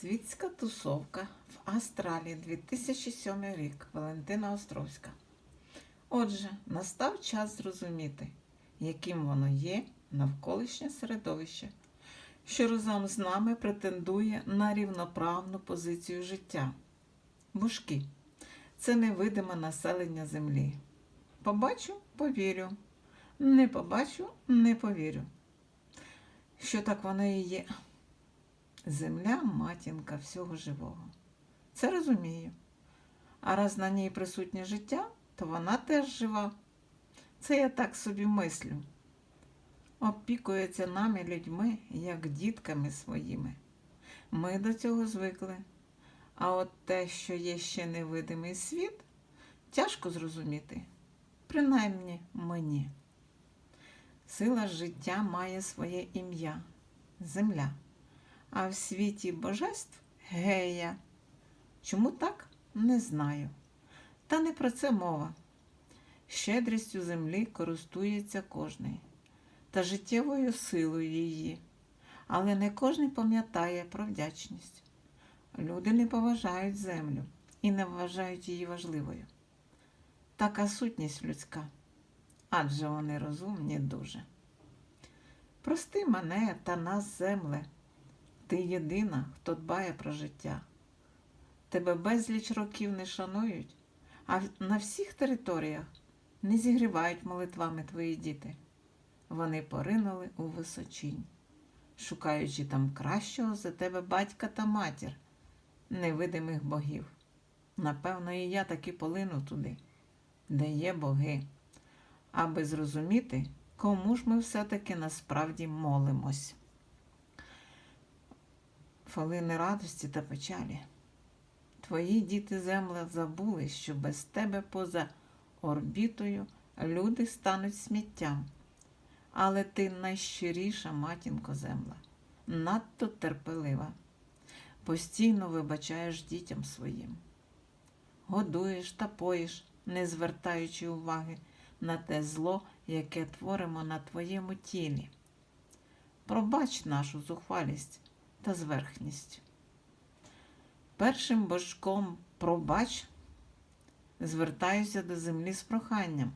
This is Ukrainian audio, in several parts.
Світська тусовка в Австралії 2007 рік. Валентина Островська. Отже, настав час зрозуміти, яким воно є навколишнє середовище, що разом з нами претендує на рівноправну позицію життя. Бушки це невидиме населення землі. Побачу, повірю. Не побачу, не повірю. Що так воно і є. Земля матінка всього живого. Це розумію. А раз на ній присутнє життя, то вона теж жива. Це я так собі мислю. Опікується нами людьми, як дітками своїми. Ми до цього звикли. А от те, що є ще невидимий світ, тяжко зрозуміти. Принаймні мені. Сила життя має своє ім'я земля а в світі божеств гея. Чому так? Не знаю. Та не про це мова. Щедрістю землі користується кожний та життєвою силою її, але не кожен пам'ятає про вдячність. Люди не поважають землю і не вважають її важливою. Така сутність людська, адже вони розумні дуже. Прости мене та нас, земле. Ти єдина, хто дбає про життя. Тебе безліч років не шанують, а на всіх територіях не зігрівають молитвами твої діти. Вони поринули у височінь, шукаючи там кращого за тебе батька та матір, невидимих богів. Напевно, і я таки полину туди, де є боги, аби зрозуміти, кому ж ми все-таки насправді молимось хвилини радості та печалі. Твої діти земля забули, що без тебе поза орбітою люди стануть сміттям. Але ти найщиріша матінко земля, надто терпелива, постійно вибачаєш дітям своїм. Годуєш та поїш, не звертаючи уваги на те зло, яке творимо на твоєму тілі. Пробач нашу зухвалість та зверхність. Першим божком пробач звертаюся до землі з проханням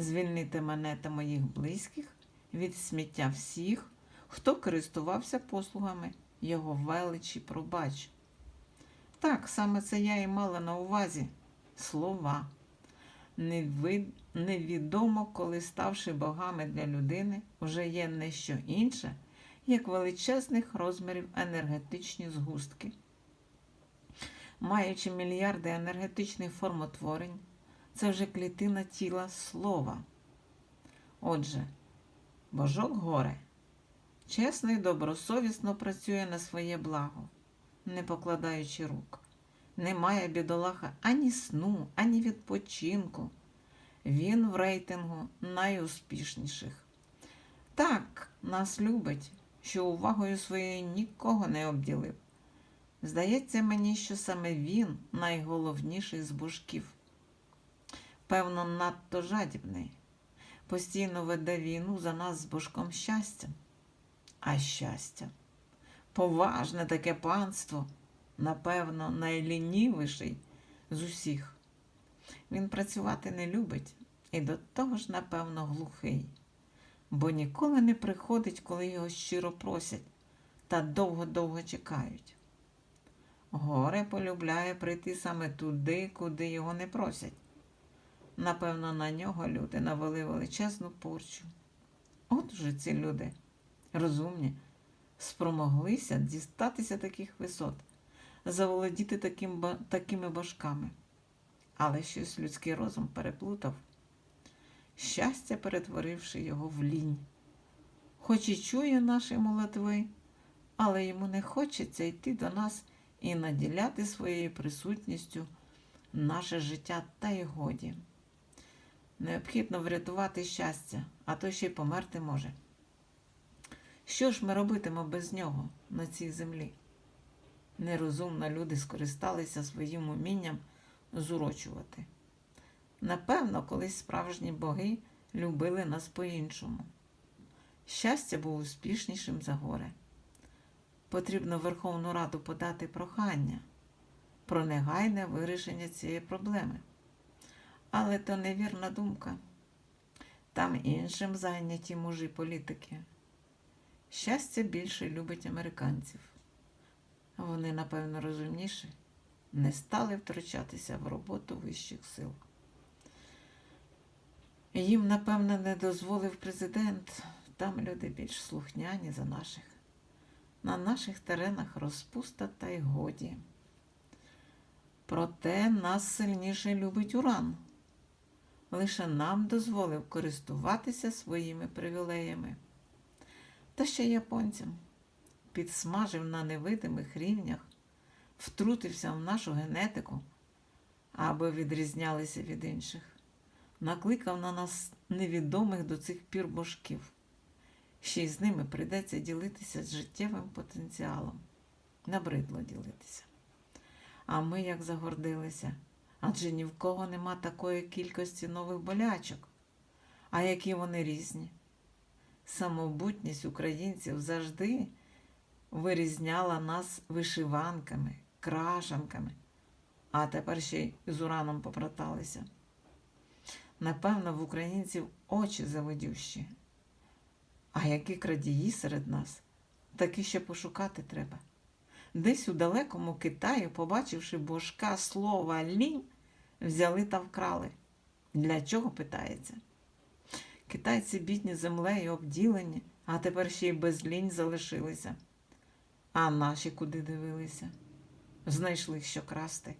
звільнити мене та моїх близьких від сміття всіх, хто користувався послугами його величі пробач. Так, саме це я і мала на увазі слова. Невідомо, коли ставши богами для людини, вже є не що інше, як величезних розмірів енергетичні згустки. Маючи мільярди енергетичних формотворень, це вже клітина тіла слова. Отже, божок горе чесно і добросовісно працює на своє благо, не покладаючи рук. Немає бідолаха ані сну, ані відпочинку. Він в рейтингу найуспішніших. Так, нас любить, що увагою своєю нікого не обділив. Здається мені, що саме він найголовніший з божків. Певно, надто жадібний, постійно веде війну за нас з божком щастя. А щастя, поважне таке панство, напевно, найлінівіший з усіх. Він працювати не любить і до того ж, напевно, глухий бо ніколи не приходить, коли його щиро просять та довго-довго чекають. Горе полюбляє прийти саме туди, куди його не просять. Напевно, на нього люди навели величезну порчу. От уже ці люди, розумні, спромоглися дістатися таких висот, заволодіти таким, такими божками. Але щось людський розум переплутав щастя перетворивши його в лінь. Хоч і чує наші молитви, але йому не хочеться йти до нас і наділяти своєю присутністю наше життя та й годі. Необхідно врятувати щастя, а то ще й померти може. Що ж ми робитимо без нього на цій землі? Нерозумно люди скористалися своїм умінням зурочувати. Напевно, колись справжні боги любили нас по-іншому. Щастя був успішнішим за горе. потрібно Верховну Раду подати прохання про негайне вирішення цієї проблеми. Але то невірна думка. Там іншим зайняті мужі політики. Щастя більше любить американців. Вони, напевно, розумніші, не стали втручатися в роботу вищих сил. Їм, напевно, не дозволив президент. Там люди більш слухняні за наших. На наших теренах розпуста та й годі. Проте нас сильніше любить уран. Лише нам дозволив користуватися своїми привілеями. Та ще японцям підсмажив на невидимих рівнях, втрутився в нашу генетику, аби відрізнялися від інших, накликав на нас невідомих до цих пір божків. Ще й з ними прийдеться ділитися з життєвим потенціалом. Набридло ділитися. А ми як загордилися, адже ні в кого нема такої кількості нових болячок. А які вони різні. Самобутність українців завжди вирізняла нас вишиванками, крашанками, а тепер ще й з ураном попраталися. Напевно, в українців очі завидющі. А які крадії серед нас, таки ще пошукати треба. Десь у далекому Китаї, побачивши божка слова лінь, взяли та вкрали. Для чого питається? Китайці бідні землею обділені, а тепер ще й без лінь залишилися. А наші куди дивилися? Знайшли, що красти.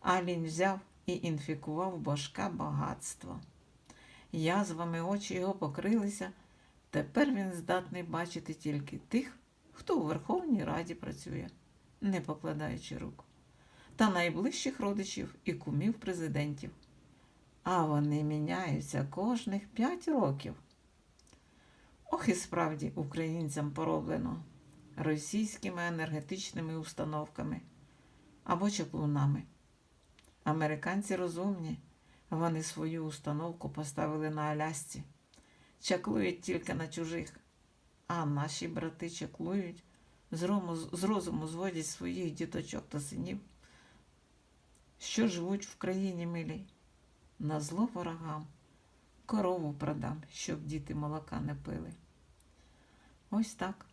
А лінь взяв і інфікував божка багатство. Язвами очі його покрилися. Тепер він здатний бачити тільки тих, хто у Верховній Раді працює, не покладаючи рук, та найближчих родичів і кумів президентів. А вони міняються кожних п'ять років. Ох і справді українцям пороблено російськими енергетичними установками або чаклунами. Американці розумні, вони свою установку поставили на Алясці чаклують тільки на чужих, а наші брати чаклують, з, розуму зводять своїх діточок та синів, що живуть в країні милій. На зло ворогам корову продам, щоб діти молока не пили. Ось так.